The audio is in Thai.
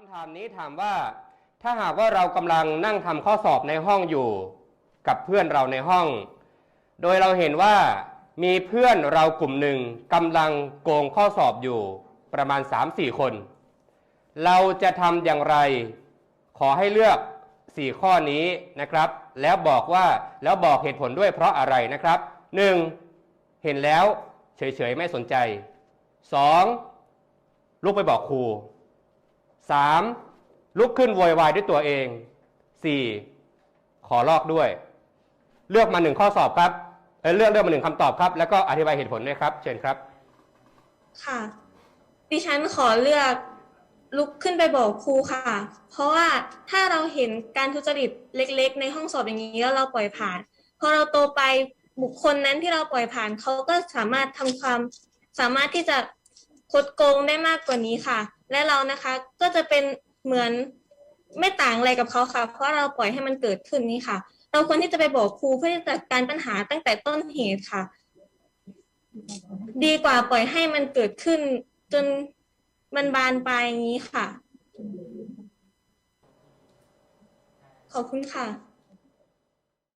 คำถามนี้ถามว่า ถ้าหากว่าเรากำลังนั่งทำข้อสอบในห้องอยู่ กับเพื่อนเราในห้อง โดยเราเห็นว่ามีเพื่อนเรากลุ่มหนึ่งกำลังโกงข้อสอบอยู่ประมาณ 3-4 คน เราจะทำอย่างไร ขอให้เลือก 4 ข้อนี้นะครับ แล้วบอกว่าแล้วบอกเหตุผลด้วยเพราะอะไรนะครับ 1. เห็นแล้วเฉยๆไม่สนใจ 2. ลุกไปบอกครู 3. ลุกขึ้นโวยวายด้วยตัวเอง 4. ขอลอกด้วย เลือกมาหนึ่งข้อสอบครับเอ้ยเลือกเลือกมาหนึ่งคำตอบครับ แล้วก็อธิบายเหตุผลด้วยครับ เชิญครับ ค่ะ ดิฉันขอเลือกลุกขึ้นไปบอกครูค่ะ เพราะว่าถ้าเราเห็นการทุจริตเล็ก ๆ ในห้องสอบอย่างนี้แล้วเราปล่อยผ่าน พอเราโตไปบุคคลนั้นที่เราปล่อยผ่านเขาก็สามารถทำความ สามารถที่จะ คดโกงได้มากกว่านี้ค่ะ และเรานะคะก็จะเป็นเหมือนไม่ต่างอะไรกับเขาค่ะ เพราะเราปล่อยให้มันเกิดขึ้นนี้ค่ะ เราควรที่จะไปบอกครูเพื่อจะจัดการปัญหาตั้งแต่ต้นเหตุค่ะ ดีกว่าปล่อยให้มันเกิดขึ้น จนมันบานปลายอย่างนี้ค่ะ ขอบคุณค่ะ